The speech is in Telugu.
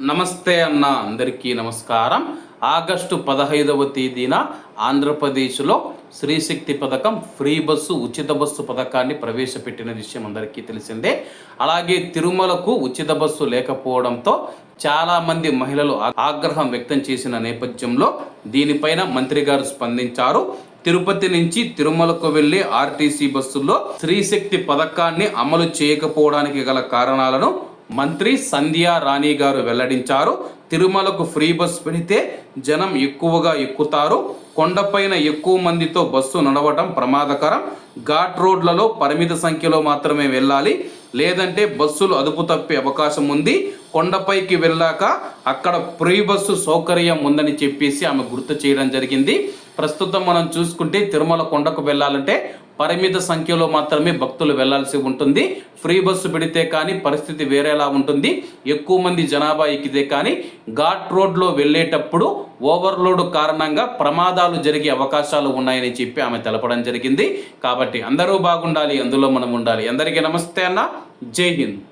నమస్తే అన్న అందరికీ నమస్కారం. ఆగస్టు పదహైదవ తేదీన ఆంధ్రప్రదేశ్లో శ్రీశక్తి పథకం ఫ్రీ బస్సు ఉచిత బస్సు పథకాన్ని ప్రవేశపెట్టిన విషయం అందరికీ తెలిసిందే. అలాగే తిరుమలకు ఉచిత బస్సు లేకపోవడంతో చాలామంది మహిళలు ఆగ్రహం వ్యక్తం చేసిన నేపథ్యంలో దీనిపైన మంత్రి గారు స్పందించారు. తిరుపతి నుంచి తిరుమలకు వెళ్ళే ఆర్టీసీ బస్సుల్లో శ్రీశక్తి పథకాన్ని అమలు చేయకపోవడానికి గల కారణాలను మంత్రి సంధ్యా రాణి గారు వెల్లడించారు. తిరుమలకు ఫ్రీ బస్ పెడితే జనం ఎక్కువగా ఎక్కుతారు. కొండపైన ఎక్కువ మందితో బస్సు నడవటం ప్రమాదకరం. ఘాట్ రోడ్లలో పరిమిత సంఖ్యలో మాత్రమే వెళ్ళాలి. లేదంటే బస్సులు అదుపు తప్పే అవకాశం ఉంది. కొండపైకి వెళ్ళాక అక్కడ ఫ్రీ బస్సు సౌకర్యం ఉందని చెప్పేసి ఆమె గుర్తు చేయడం జరిగింది. ప్రస్తుతం మనం చూసుకుంటే తిరుమల కొండకు వెళ్ళాలంటే పరిమిత సంఖ్యలో మాత్రమే భక్తులు వెళ్ళాల్సి ఉంటుంది. ఫ్రీ బస్సు పెడితే కానీ పరిస్థితి వేరేలా ఉంటుంది. ఎక్కువ మంది జనాభా ఎక్కితే కానీ ఘాట్ రోడ్లో వెళ్ళేటప్పుడు ఓవర్లోడ్ కారణంగా ప్రమాదాలు జరిగే అవకాశాలు ఉన్నాయని చెప్పి ఆమె తెలపడం జరిగింది. కాబట్టి అందరూ బాగుండాలి అందులో మనం ఉండాలి. అందరికీ నమస్తే అన్న. జై హింద్.